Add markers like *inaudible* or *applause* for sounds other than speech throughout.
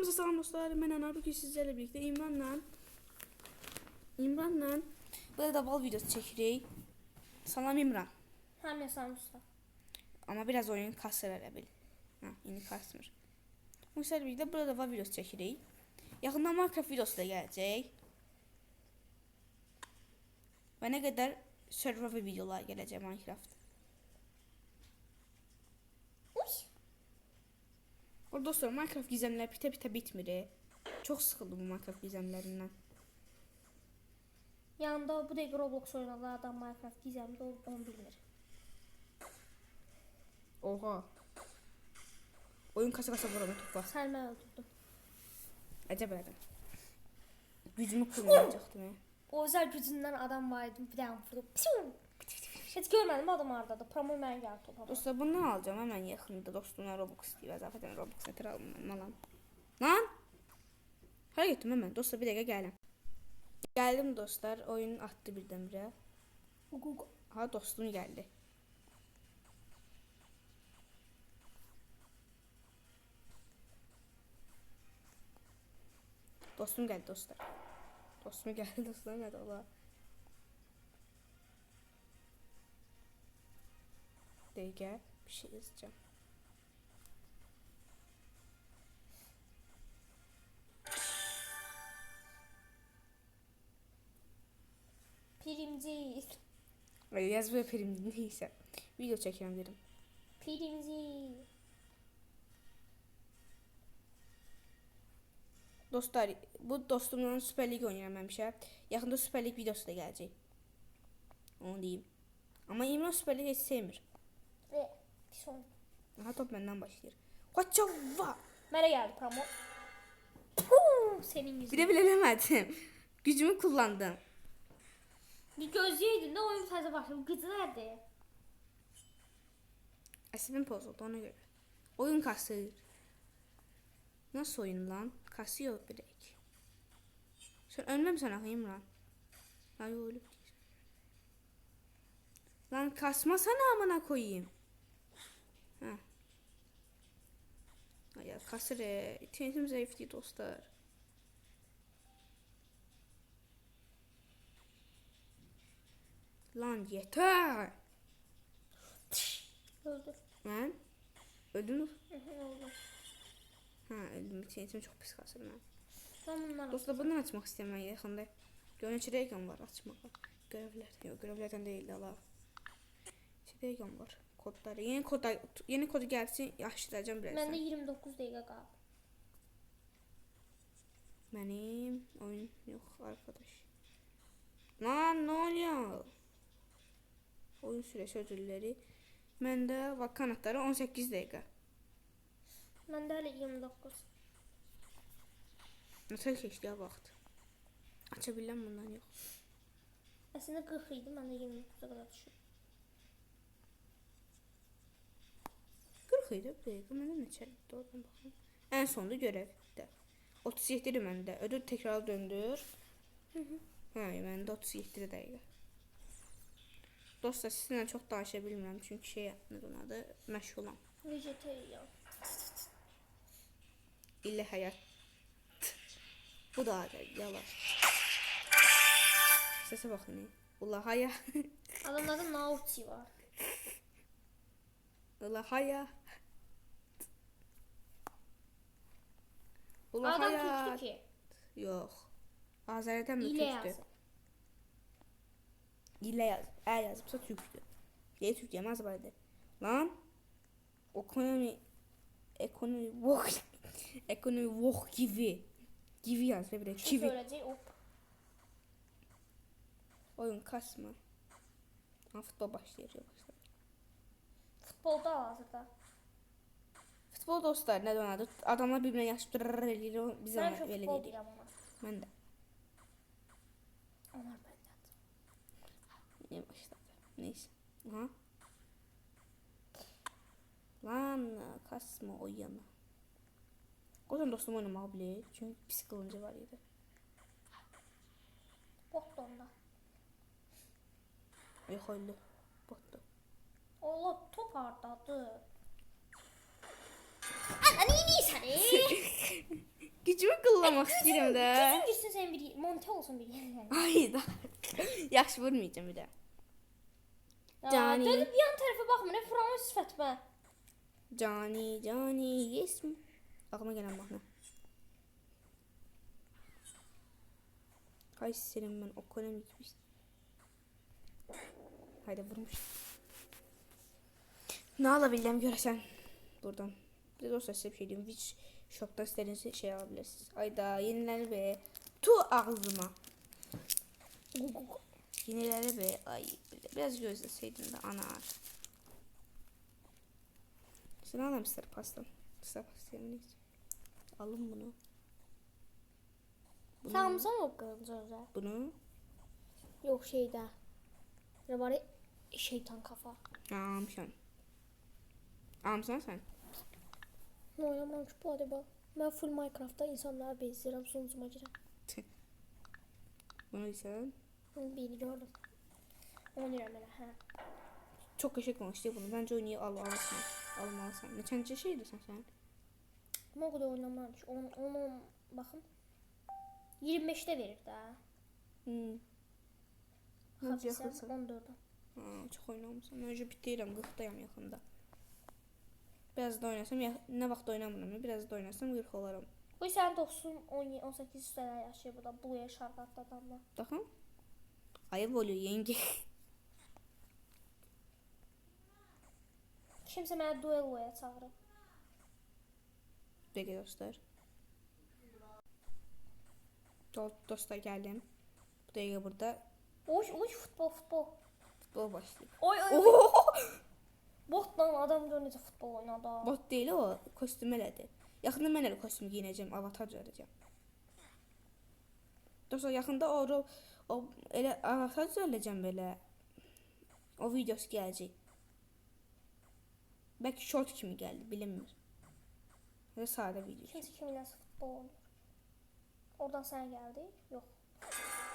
Hamza salam dostlar. Mən Anar bugün sizlərlə birlikdə İmranla İmranla böyle daval videosu çəkirik. Salam İmran. Hem yasan usta. Amma biraz oyun kasır elə bil. Hə, indi kasmır. Bu sizlərlə birlikdə burada daval videosu çəkirik. Yaxında Minecraft videosu da gələcək. Və nə qədər survival videolar gələcək Minecraft. Uy. O dostlar Minecraft gizemləri bitə-bitə bitmir. e. Çox sıxıldım bu Minecraft gizemlərindən. Yanında bu dəqiqə Roblox oynayan adam Minecraft gizemli ol- onu bilmir. Oha. Oyun kasa kasa vur onu topa. Sən mən öldürdüm. Əcəb elədim. Gücümü kullanacaqdım. ya. O özel gücündən adam var idi, bir dənə vurdu. Piu! Heç görmədim adam hardadır. Promo mən gəldi topa. Dostlar bundan alacağım hemen yaxında. Dostumlar Roblox istəyir. Əzafətən Roblox netir alım mən malam. Lan! Hara getdim hemen? Dostlar bir dəqiqə gələm. Gəldim dostlar. Oyun atdı birdən-birə. Ha dostum gəldi. Dostum gəldi dostlar. Dostum gəldi dostlar nədir ola? Dəqiqə bir şey yazacağım. Pirimci. Ay, Yaz və film neysə. Video çəkirəm dedim. Pirimci. Dostlar, bu dostumla Süper Lig oynayıram həmişə. Yaxında Süper Lig videosu da gələcək. Onu deyim. Amma İmran Süper Lig heç sevmir. Pis oyun. Aha top məndən başlayır. Qaçava! Mənə gəldi promo. Puh, senin Bir yüzün. də belə eləmədim. Gücümü kullandım. Bir gözlüydün de oyun sadece başladı. Gıcı nerede? Əsəbim pozuldu ona görə. Oyun kasır. Nasıl oyun lan? Kasıyor direkt. Sen ölməmsən axı İmran. Ay ölüb deyir. Lan kasmasana amına koyayım. Hə. Ay ya kasır. e. İnternetim zayıf dostlar. Lan yeter. Öldü. Mən öldüm. Hı hı, Öldü. Ha, öldüm. İnternetim çox pis kasır. Ben bunları Dostlar bundan açmaq istəyirəm mən yaxında. Görün içi rəqəm var açmağa. Görevlər. Yox, görevlərdən deyil də la. İçi rəqəm var. Kodları. Yeni kodlar, yeni kodu gəlsin, yaşayacağam Bende birazdan. 29 dakika kaldı. Mənim oyun yox arkadaş. Lan nə oluyor? Oyun sürəsi ödülləri. Məndə var kanatları 18 dəqiqə. Bende hala 29. Nasıl keçdi vaxt? Aça biləm bundan yox. Aslında 40 idi, ben de 29'a kadar düşürdüm. 40 idi bir dəqiqə. Məndə neçə idi? Oradan baxım. Ən sonda görevdə. 37 idi məndə. Ödül təkrar döndür. Hə, məndə 37 dəqiqə. Dostlar, sizinlə çox danışa bilmirəm çünki şey nədir adı? Məşğulam. Vegetarian. İllə həyat. Bu da adı yalan. Səsə baxın. Ula haya. Adamlarda Nauti var. Ula Ula Adam haya. Türk'tü ki. Yox. Azərbaycan mı İle türkdür? yazdı. İlə yaz. Ə yazıbsa türkdür. Deyə türk yemez barədə. Lan. Ekonomi ekonomi vok *laughs* ekonomi vok gibi. Gibi yaz ve de Şu kivi. söyleyecek hop. Oyun kasma. Ha, futbol başlayacak başlar. Futbolda hazırda. Futbol dostlar ne oynadı? Adamlar birbirine yaştırır eləyir. Biz Ben şu belə futbol diyeceğim ama. Mən də. Onlar benden. Yine başladı. Neyse. Aha. Lan kasma o yana. O zaman dostum oynamağı bilir. Çünkü kılıncı var idi. Bot da onda. Yok öyle. Bottu. Allah top hardadır. Ana niye niye seni? gücümü kullanmak istəyirəm də. Gözün girsin senin bir monte olsun bir *laughs* yerin. Hayda. Yaxşı vurmayacağım bir də. Cani. Dönüp yan tarafa bakma ne Fransız sifətmə. Cani, Cani, yes mi? Ağlıma gələn mahnı. Hay senin ben ekonomik bir Hayda vurmuş. Ne alabildim görəsən buradan. Bir de dostlar size bir şey diyeyim. Witch Shop'tan istediğiniz şey alabilirsiniz. Ayda yenileri be. Tu ağzıma. Yenileri be. Ay biraz gözleseydin de ana. Sen alır mısın pastam? Kısa pasta yemeğini. Alın bunu. Bunu. Samsa mı kırmızı? Bunu. Yok şeyde. Ne var? Şeytan kafa. Almışam. Almışsan sen. Ne oynamam ki bu arada. Ben full Minecraft'ta insanlara benziyorum sonucuma giren. *laughs* Bunu sen. Birini gördüm. Onu diyorum ben. Ha. Çok eşek olmuştu bunu. Bence oynayı al almalısın. Almalısın. Neçənci şeydi sen sen? Ama o kadar oynamam. Onu, onu bakın. 25'te verir daha. Hmm. Yaxınsan? 14'e. Ha, çox oynamışam. Mən öncə bitirəm, 40-dayam yaxında. Biraz da oynasam, ya, nə vaxt oynamıram, biraz da oynasam 40 olaram. Bu sen dostun 17 18 sene yaşıyor bu da bu yaş arqatda adamlar. Baxın. Ayıb oluyor yenge. *laughs* Kimsə məni dueloya çağırıb. Peki dostlar. Do dostlar geldim. Bu dakika burada Oy oy futbol futbol. futbol başlayıb. Oy oy. oy. Oho! Botla adam gör necə futbol oynadı. Bot değil o, kostüm elədi. Yaxında mən elə kostyum giyinəcəm, avatar düzəldəcəm. Dostlar yaxında o, o, elə avatar düzəldəcəm belə. O videosu gələcək. Bəlkə short kimi gəldi, bilinmir. Ya sadə video. Kimsə kiminlə futbol oynayır. Oradan sən gəldi. Yox.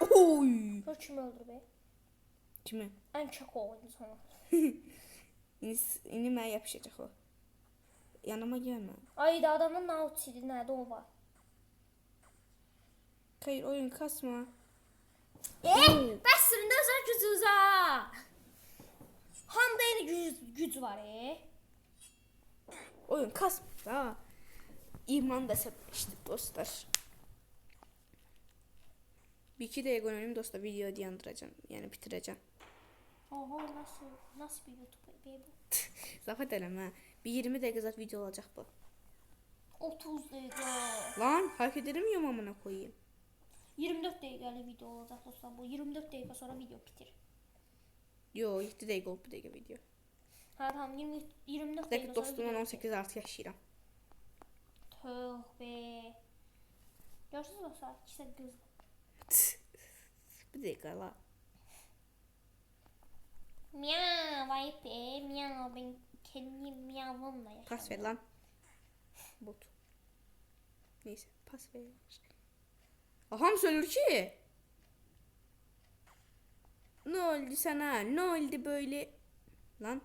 Oy! Gör kimi öldürüb. Kimi? Ən o oyuncu sonra. *laughs* İndi, indi mənə yapışacaq o. Yanıma gəlmə. Ay da adamın nauts idi, nədə o var. Xeyr, oyun kasma. Eh, bəs də özər gücüzə. Hamda elə güc, güc var, e. Oyun kasma da. İman da sepmiştim dostlar. Bir iki dakika oynayayım dostlar video dayandıracağım. Yani bitireceğim. Oho, nasıl, nasıl bir YouTube be bu? *laughs* Zafat eləmə. Bir 20 dakika zaten video olacak bu. 30 dəqiqə. Lan hareket ya amına koyayım. 24 dəqiqəlik video olacaq dostlar bu. 24 dəqiqə sonra video bitir. Yo 7 dakika oldu dakika video. Hə, tamam, 20 24 Dəqiq dəqiqə sonra. dostumla video 18 artı yaşayıram. Tövbe. be. Görürsünüz dostlar, də qız. *laughs* Bir dakika la. Be, miau, ben kendi miavımla yaşadım. Pas ver lan. Bot. Neyse pas ver. Aha mı söylüyor ki? Ne oldu sana? Ne oldu böyle? Lan.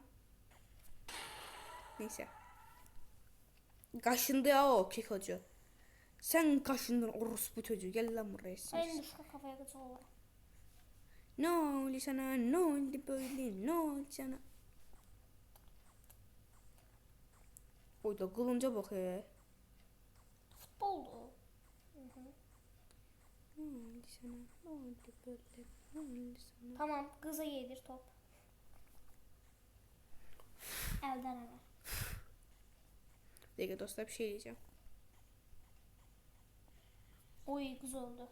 Neyse. Kaşındı ya o kekocu. Sen kaşındın orospu çocuğu. Gel lan buraya. En siz. düşük kafaya olur. Ne oldu sana? Ne oldu böyle? Ne oldu sana? Oy da kılınca bak he. Futboldu. Hı hı. Ne oldu sana? Ne oldu böyle? Ne oldu sana? Tamam, kıza yedir top. Elden ele. Dakika dostlar bir şey diyeceğim. Oy kız öldü.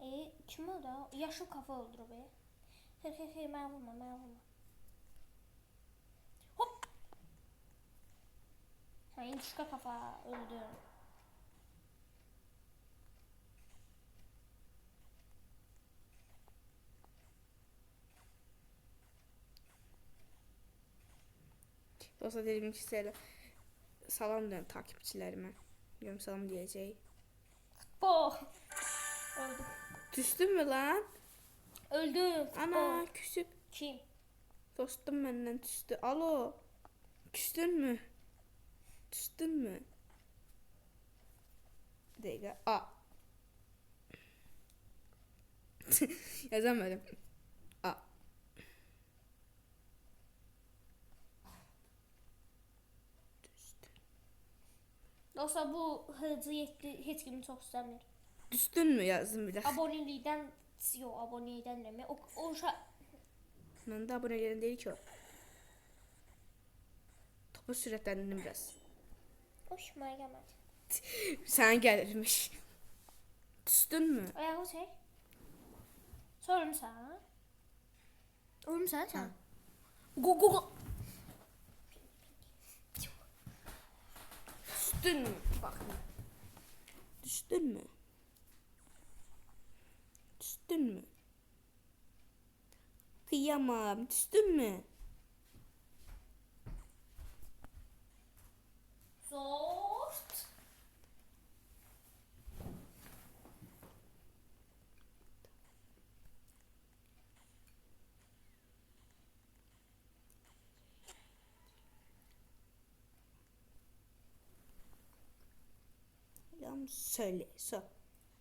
E kim öldü? Yaşlı kafa öldürü be. Hey hey hey ben vurma ben vurma. Ha indişka kafa öldü. Dostlar dedim ki size salam diyorum takipçilerime. Diyorum salam diyeceğim. Bo. Öldü. Düştün mü lan? Öldü. Ana Bo. küsüp Kim? dostum benden düştü. Alo. Küstün mü? Düştün mü? Bir dakika. A. *laughs* Yazamadım. A. Dostlar bu hızlı yetki heç kimi çox istəmir. Düstün mü yazdım bir de? Abonelikdən yox, abonelikdən demək. O o uşaq Ben de abonelerin değil ki o. Topu süratlendim biraz. Hoşuma gelmedi. Sen gelirmiş. Küstün mü? Ya o şey. Sorum sana. Oğlum sen sen. Go go go. Düştün mü? Bak. Düştün mü? Düştün mü? Kıyamam. Düştün mü? Selam söyle. So.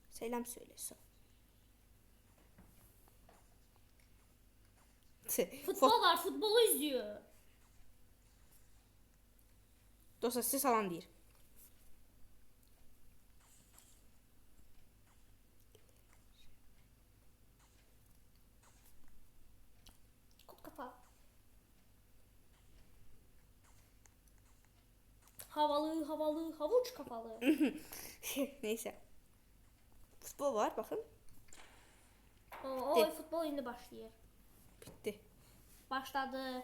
Selam söyle. So. *laughs* Futbol var, futbolu izliyor. Dostlar size salam deyir. Kut kafa. Havalı, havalı, havuç kafalı. *laughs* Neyse. Futbol var bakın. o, o futbol indi başlayır. Bitti. Başladı. *laughs*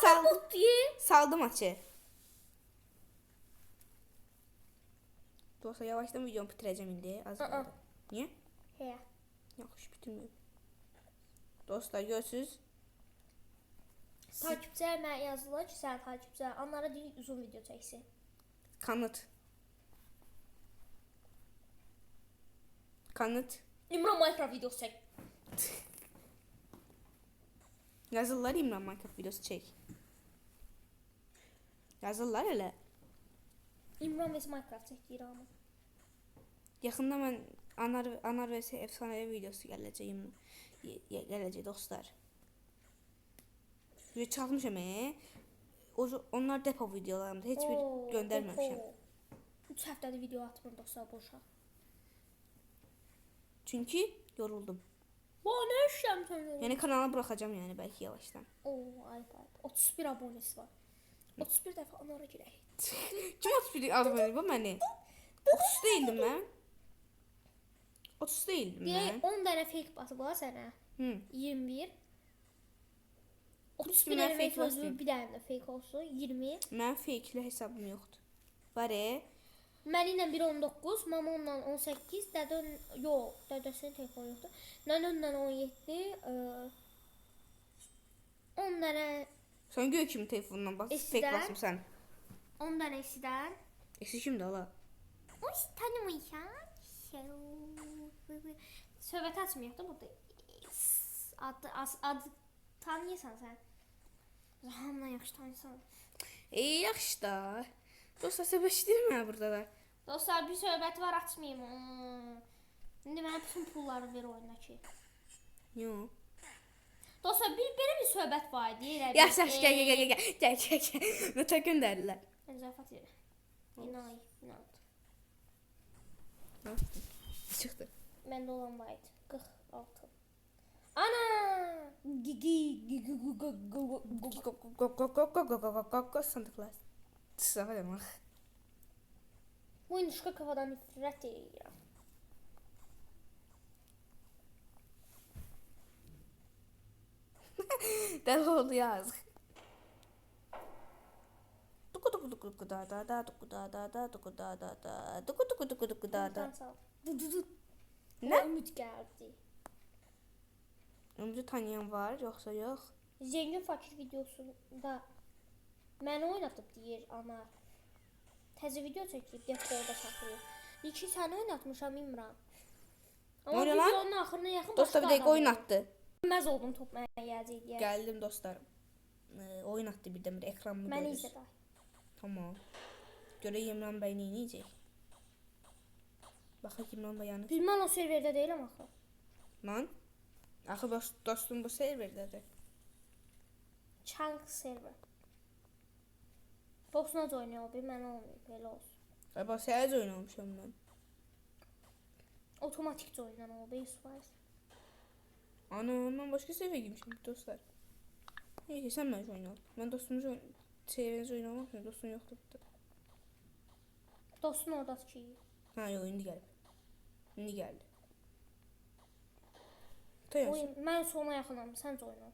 Sal, diye. saldı maçı. Dostlar yavaştan videomu bitireceğim indi. Az Aa. kaldı. Niye? He. Yaxşı bitirmiyorum. Dostlar görürsünüz. Takipçiler mənə yazdılar ki, sən takipçilər onlara deyil uzun video çəksin. Kanıt. Kanıt. İmran Minecraft videosu çək. *laughs* Yazırlar İmran Minecraft videosu çek. Yazırlar hele. İmran vs Minecraft çəkdir amma. Yaxında mən Anar Anar vs efsanevi videosu ye- Gələcək dostlar. Video çalmışam e. O onlar depo videolarımda heç bir Oo, göndərməmişəm. depo. Üç həftədir video atmır dostlar boşa. Çünki yoruldum. Va nə işləm sən? Yəni kanala buraxacağam yəni bəlkə yavaşdan. Oo, ayıp ayıp. 31 abonesi var. 31 dəfə onlara girək. *laughs* Kim 31 adam öyle bu məni? 30 değildim mən. 30 değildim Deyək mən. 10 dənə fake basıblar sənə. Hı. 21. 31 Üstündən dənə fake fake olsun, bir də fake olsun. 20. Mənim fake'li hesabım yoxdur. Var e. Mənimlə 1.19, Mamonla 18, Dədön yox, Dədəsinin telefonu yoxdur. Nənönlə 17, ə, 10 dənə Sən göy kimi telefonundan bas, Eşidən. fake basmısan. 10 dənə isidən. Eksi kimdir ala? Oy, tanımıysan. Söhbət açmayaq da burada. Adı, az, adı tanıyırsan sən. Zamanla yakıştı insan. İyi yakıştı. Dostlar sebeşdirmə burada da. Dostlar bir söhbət var açmayım. Hmm. İndi mənə bütün pulları ver oyundakı. Yox. Dostlar bir belə bir söhbət var idi. Elə Yaxşı, yaxşı, gəl, gəl, gəl, gəl. Gəl, gəl, gəl. Nota *laughs* göndərdilər. Zafat yerə. İnay, inay. Çıxdı. Məndə olan var idi. 46. Ana! Santa Claus. Sıra demek. Bu inişka kafadan nifrət edirəm. Deli oldu yazık. Duku duku duku duku da da da duku da da da duku da da da duku duku duku duku da da. Buradan sal. Du du du. Nə? Ümid gəldi. Ömrü tanıyan var yoksa yok. Zengin fakir videosunda məni oynatıb deyir ana. Təzə video çəkib depoda saxlayır. Deyir ki, səni oynatmışam İmran. Amma Oyna lan. videonun axırına yaxın Dostlar bir dakika oyun attı. Bilməz oldum top mənə gələcək deyə. Geldim dostlar. Ee, birden bir ekran mı Məni görürüz? izlə day. Tamam. Görə İmran bəy nə edəcək? Baxaq İmran bəy yanı. Bilmən o serverdə deyiləm axı. Lan. Axı dost, dostum bu serverdədir. Chunk server. Dostuna oynayır o bir mən olmayıb belə olsun. Ay bax səhər oynamışam mən. Otomatik oynanan o 100%. Ana, mən başqa serverə girmişəm dostlar. Neyse sən mənə oynayal. Mən dostumuzu oyn serverinizi oynamaq üçün dostum yoxdur burada. Dostun orada ki. Ha, yox, indi gəlib. İndi gəldi. Tayan. Oyun mən sona yaxınam, sən də oyna.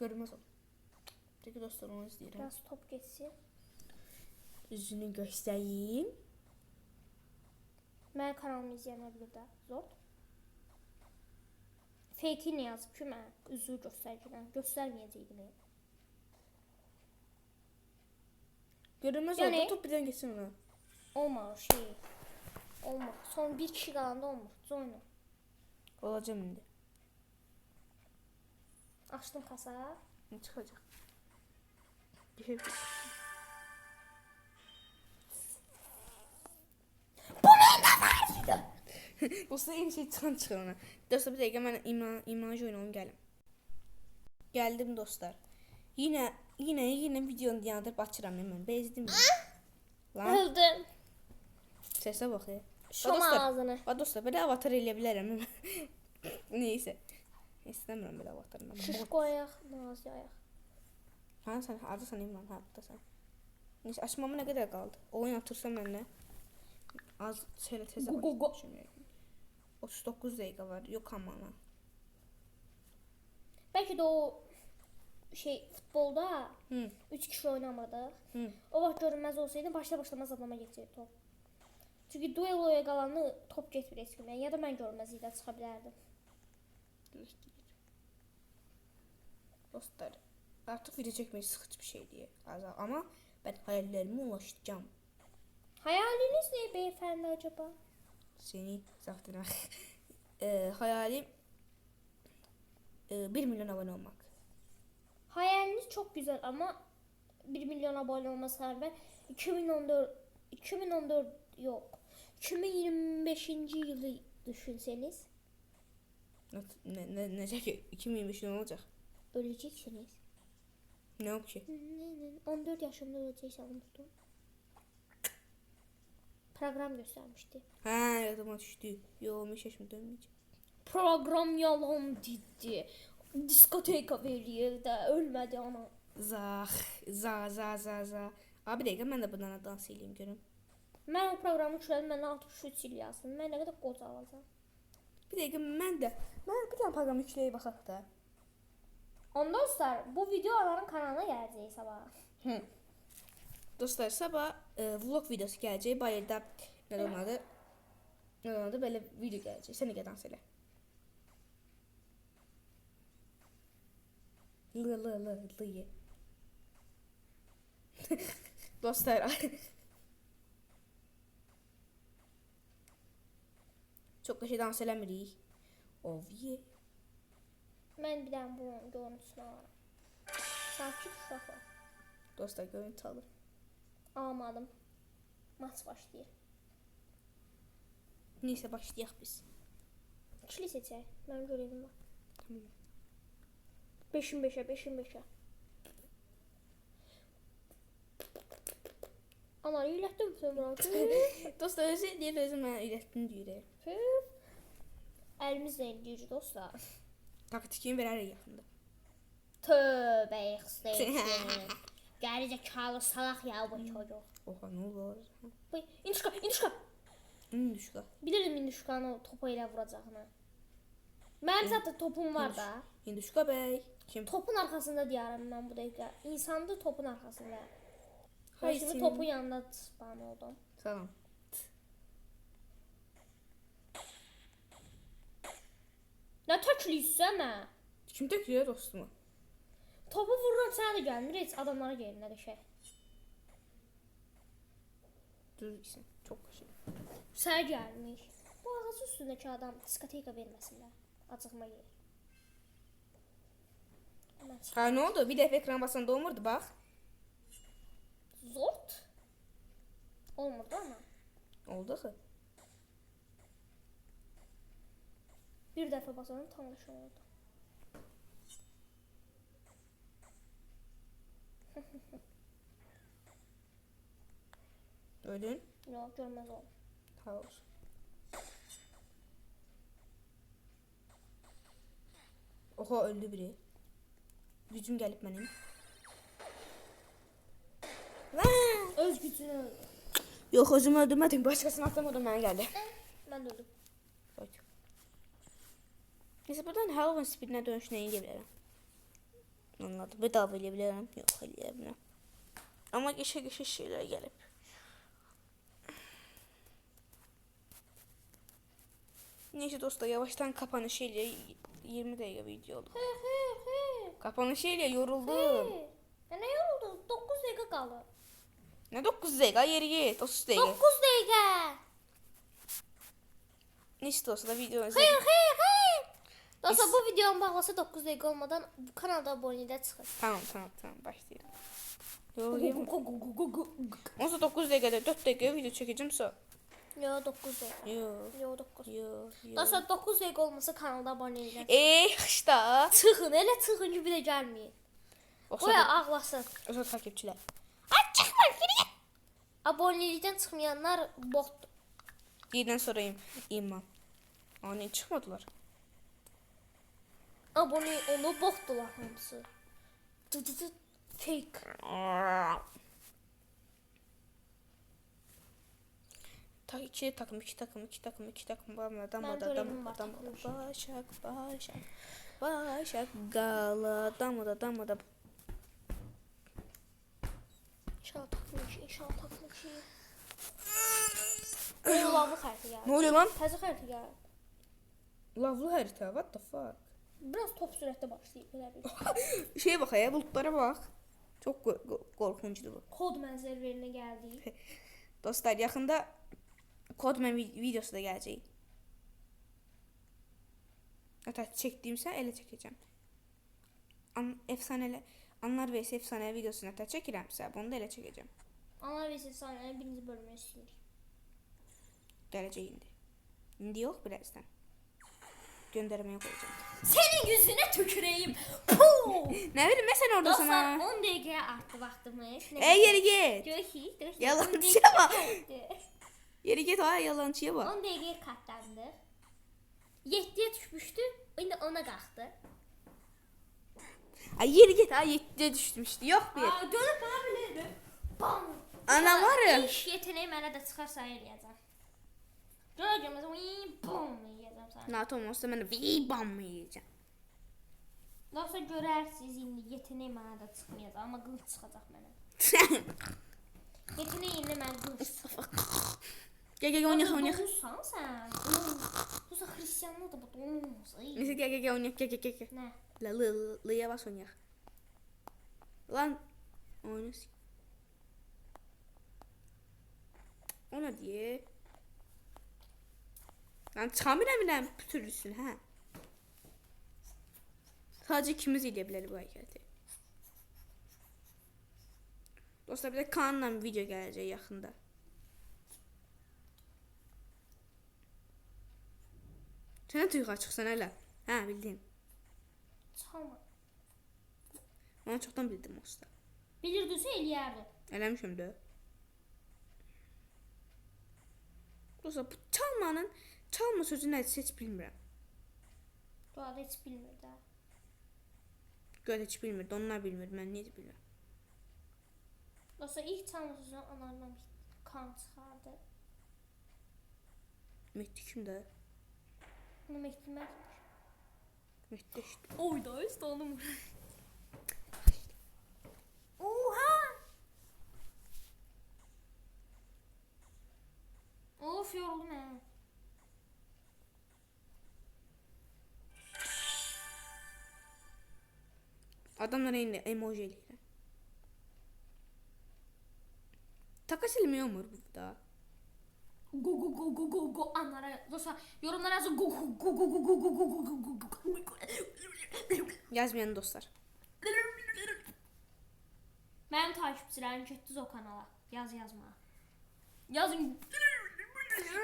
Görünməz ol. Peki dostlar onu izləyirəm. Biraz top getsin. Üzünü göstəreyim. Mənim kanalımı izləyənlər bilir də. Zor. Fake-ini yazıb ki, mən üzü göstərəcəm. Göstərməyəcəkdim. Görünməz Yəni- ol. Top birdən getsin ona. Olmur şey. Olmur. Son bir kişi qalanda olmur. Oyna. Olacam indi. Açdım kasa. Ne çıxacaq? *laughs* Bir şey Dostlar en şey çıxan çıxır ona. Dostlar bir dəqiqə mən ima imaj oynayım gəlim. Gəldim dostlar. Yine yine yine videonu yandırıb açıram mən. Bezdim. Lan Öldüm. Səsə bax. ya. Şom dostlar. ağzını. Bax dostlar belə avatar eləyə. *laughs* Neysə. İstəmirəm belə avatar. mən. Şiş qoyaq, nazi ayaq. Ha sen hardasan İmran? Ha buradasın. Neyse açmama ne kadar kaldı? Oyun atırsam benimle. Az şöyle teze gu- gu. başlayayım. 39 dakika var. Yok ama lan. Bəlkə də o şey futbolda Hı. 3 kişi oynamırdı. Hı. O vaxt görünməz olsaydı başla başlamaz adama getəcəkdi top. Çünki dueloya qalanı top getmir heç kimə. Ya da mən görünməzlikdə çıxa bilərdim. Dostlar artık video çekmeyi sıkıcı bir şey diye. Azal ama ben hayallerime ulaşacağım. Hayaliniz nə beyefendi acaba? Seni zaten *laughs* e, hayalim e, 1 milyon abone olmak. Hayaliniz çok güzel ama 1 milyon abone olması rağmen 2014 2014 yok. 2025. yılı düşünseniz Ne, ne, ne, ne ki 2025 ne olacak? öleceksiniz. Ne yok ki? 14 yaşımda öleceksen unuttum. Program göstermişti. Ha yadıma düştü. Yo 15 yaşımda dönmeyeceğim. Program yalan dedi. Diskoteka verir de ölmedi ana. Za, za, za, za, za. Abi dakika ben de bundan dans edeyim görüm. Mən o proqramı düşürədim, məndən 63 il yazsın. Mən nə qədər qoca alacam. Bir dakika ben de. Ben bir tane program yükleyip bakak da. Onda dostlar, bu videoların kanalına gələcək sabah. Hı. Dostlar sabah e, vlog videosu gelecek. Bayırda ne onun adı? Ne onun adı? Böyle video gelecek. Sen de dans ele. Lı lı lı lı. *laughs* Dostlar. Çok da şey dans eləmirik. Oh yeah. Mən bir dənə bunun görüntüsünü alaram. Sakit uşaqlar. Dostlar görüntü alır. Almadım. Maç başlayır. Neyse başlayaq biz. İkili seçək. Mənim görevim var. Tamam. 5-in 5-ə, 5-in 5-ə. Ana, iylətdim Sömrə. Dostlar özü deyir özüm mən öyrətdim deyir. Əlimizlə eləyirik dostlar. Taktikini verər yaxında. Tövbə xəstəyik. *laughs* Gəri zəkalı salaq ya bu çocuk. Oha ne olur? Bu indişka, indişka. Düşka. Bilirdim indişkanı topu ilə vuracağını. Mənim zaten topum var da. Hinduşka bey. Kim? Topun arxasında deyərəm mən bu dəqiqə. İnsandı topun arxasında. Mən Hay şimdi senin. topun yanında spam oldum. Salam. Nə töklüysən mə? Kim töküyor dostumu? Topu vururam sənə də gəlmir, heç adamlara gəlinə də şey. Dur gitsin. Çok şey. Sənə gəlmir. Bu ağacın üstündəki adam diskoteka verməsinlər. Acıqma yer. Ha ne oldu? Bir defa ekran basanda olmurdu bak. Zort. Olmadı ama. Oldu ki. Bir defa basanın tam oldu. *laughs* Öldün. Yok görmez oldu. Ha olsun. Oha öldü biri. Gücüm gelip benim. Öz gücünü öldü. Yok özümü öldürmedim. Başkasını atlamadım bana geldi. Ben de öldüm. Neyse buradan Halloween speedine dönüşüne gidebilirim. Anladım. Bedava eleyebilirim. Yok eleyebilirim. Ama geçe geçe şeyler gelip. Neyse dostlar yavaştan kapanışıyla 20 dakika video oldu. He he he. Kapanışıyla yoruldum. He. Ya ne yoruldu? 9 dakika kaldı. Ne 9 dakika yeri git 30 dakika. 9 dakika. Neyse dostlar video He izle. he Dostlar bu videonun bağlası 9 dakika olmadan bu kanalda aboneliğe çıxır. Tamam tamam tamam başlayalım. Onsa 9 dakikada 4 dakika video çekeceğim sonra. Yo 9 dakika. Yo. Yo 9. Yo. Yo. Dostlar 9 dakika olmasa kanalda aboneliğe. Ey işte. Çıxın, elə çıxın ki bir də gəlməyin. Qoya ağlasın. olsa takipçiler. Ay çıxma, geri gəl. Abonelikdən çıxmayanlar botdur. Birden sorayım imam. Ani çıkmadılar abone onu boktular hamısı. Dıdıdı fake. Tak iki takım, iki takım, iki takım, iki takım var mı? Adam, adam, adam, adam, başak, başak, başak, gala, adam, adam, adam. İnşallah takmış, inşallah takmış. Lavlı harita geldi. Ne oluyor lan? Taze harita geldi. Lavlı harita, what the fuck? Biraz top sürətdə başlayıb belə bir. *laughs* Şeyə bax, ya, buludlara bax. Çox qorxuncudur bu. Kod mənzərələrinə gəldik. *laughs* Dostlar, yaxında kod mən videosu da gələcək. Hətta çəkdiyimsə elə çəkəcəm. An efsanələ anlar vs efsanə videosunu hətta çəkirəmsə, bunu da elə çəkəcəm. Anlar vs efsanənin birinci bölümünü istəyir. Gələcək indi. İndi yox, birazdan. Göndərməyə qoyacağam. Senin yüzüne tüküreyim. *laughs* Ne bileyim ne sen orada Dostlar 10 dakikaya arttı vaktimiz. E geri git. Görüşürüz. *laughs* Görüşürüz. Yalancıya bak. Geri git ha yalancıya bak. 10 dakikaya katlandı. 7'ye düşmüştü. Şimdi 10'a kalktı. Ay geri git ha 7'de düşmüştü. Yok bir. Aa, dönüp bana bilirdi. Bam. Ana var ya. İş yeteneği mənə də çıxarsa eləyəcəm. Görəcəmiz bum sənə. NATO olmazsa ben de vibam mı yiyeceğim. Yoxsa görərsiniz indi yeteneği mənə də çıxmayacaq, amma qılınc çıxacaq mənə. *laughs* Yeteneği indi mən qılınc çıxacaq. gel gel oynak oynak. Domuzsan sən. Yoxsa xristianlıq da bu domuz. Neyse gel gel gel oynak gel gel gel. Nə? La lı lı lıya bas oynak. Lan oynasın. O ne diye? Lan çıkamıyorum bilen türlüsün ha. Sadece ikimiz ilebilir bu hareketi. Dostlar bir de Kaan'la video gelecek yakında. Sen de Türk açıksan hele. Ha bildim. Çıxalma. Onu çoktan bildim usta. Bilirdinsə eləyərdi. Eləmişim də. Dostlar bu çalmanın Tam mı sözünü etse hiç bilmirəm. Doğada heç bilmir də. Göz heç bilmir, onlar bilmir, mən necə bilirəm. Yoxsa ilk tam sözünü anamdan kan çıxardı. Mehdi kimdir? Nə Mehdi mən? Mehdi işte. Oy da üst onun. Oha! Of yoruldum mən. Adamlar indi emoji eləyir. Takas elmi olmur burada. Go go go go go go anlara. Dostlar yorumlara yazın go go go go go go go go go go go go. Yazmayan dostlar. Mənim takipçilərim getdiniz o kanala. Yaz yazma. Yazın.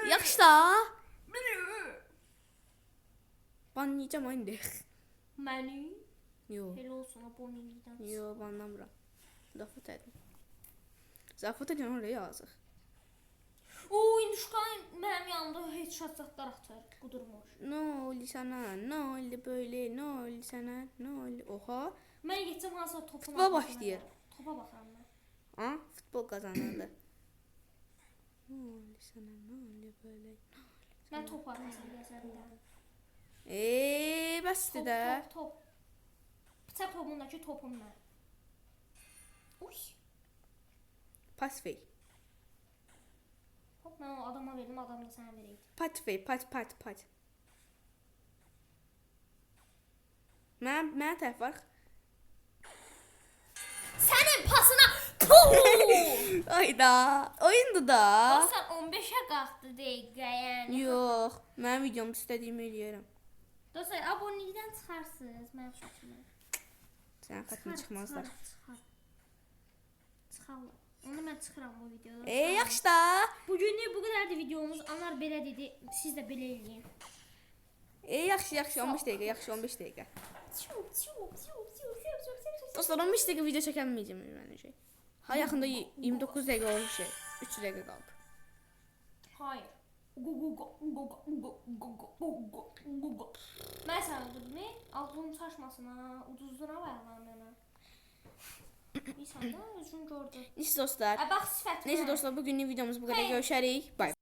Yaxşı da. Banlayacağım indi. Məni Yo. belə olsun abonelikdən. Yo banlamıram. Zafət edim. Zafət edən oraya yazıq. Oo, indi şukan mənim yanımda headshot zatlar atır. Qudurmuş. Ne oldu sana? Ne oldu böyle? Ne oldu sana? Ne oldu? Oha. Mən getsəm hansısa topun Futbol başlayır. Topa baxıram mən. Ha? Futbol kazanıldı. ne oldu sana? Ne oldu böyle? Mən top arxasına gəzərəm. Eee bəsdir Top, də. top, top. Bıçaq topundakı topum mən. Uy. Pas ver. Hop mən o adama verdim, adam da sənə verəydi. Pat ver. Pat pat pat. Mən mənə tərəf var. Sənin pasına! *laughs* Ayda. Oyundu da. Dostlar 15'ə qalxdı dəqiqə, yəni. Yox. Mənim videom istədiyimi eləyərəm. Dostlar, abonelikdən çıxarsınız mənim xətrimə. Sənin xətrinə çıxmazlar. Çıxar. Çıxarlar. Onu mən çıxıram bu videoda. Eee yaxşı da. Bugünlük bu qədərdir videomuz. Anar belə dedi. Siz də belə eləyin. Eee yaxşı yaxşı 15 dəqiqə, yaxşı 15 dəqiqə. Dostlar 15 dəqiqə video çəkəməyəcəm mən şey. Ha yaxında y- 29 dəqiqə şey. 3 dəqiqə qaldı. Hayır. Mən sənə dedim, aklım çaşmasın ha. Bayılan mənə. İnsan da özün gördü. Neyse dostlar. Ə bax sifətimə. Neyse dostlar bugünlük videomuz bu. Hey. Görüşərik. Bay.